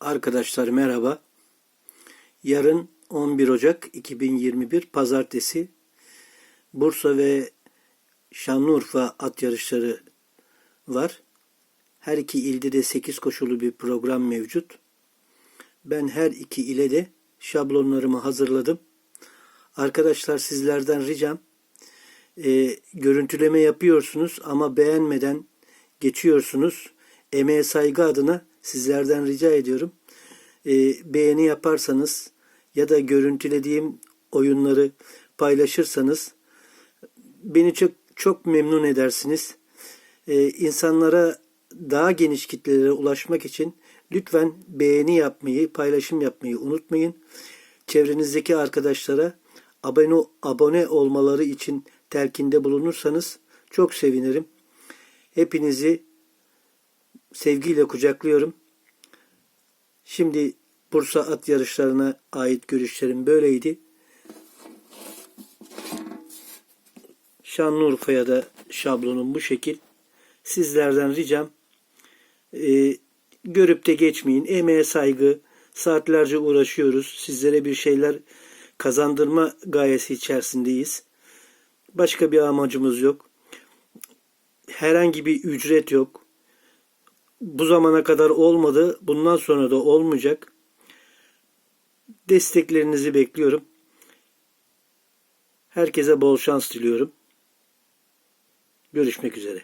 Arkadaşlar merhaba. Yarın 11 Ocak 2021 Pazartesi Bursa ve Şanlıurfa at yarışları var. Her iki ilde de 8 koşulu bir program mevcut. Ben her iki ile de şablonlarımı hazırladım. Arkadaşlar sizlerden ricam e, görüntüleme yapıyorsunuz ama beğenmeden geçiyorsunuz. Emeğe saygı adına sizlerden rica ediyorum. E, beğeni yaparsanız ya da görüntülediğim oyunları paylaşırsanız beni çok çok memnun edersiniz. E, insanlara daha geniş kitlelere ulaşmak için lütfen beğeni yapmayı, paylaşım yapmayı unutmayın. Çevrenizdeki arkadaşlara abone abone olmaları için telkinde bulunursanız çok sevinirim. Hepinizi sevgiyle kucaklıyorum. Şimdi Bursa at yarışlarına ait görüşlerim böyleydi. Şanlıurfa'ya da şablonum bu şekil. Sizlerden ricam e, görüp de geçmeyin. Emeğe saygı. Saatlerce uğraşıyoruz. Sizlere bir şeyler kazandırma gayesi içerisindeyiz. Başka bir amacımız yok. Herhangi bir ücret yok. Bu zamana kadar olmadı. Bundan sonra da olmayacak. Desteklerinizi bekliyorum. Herkese bol şans diliyorum. Görüşmek üzere.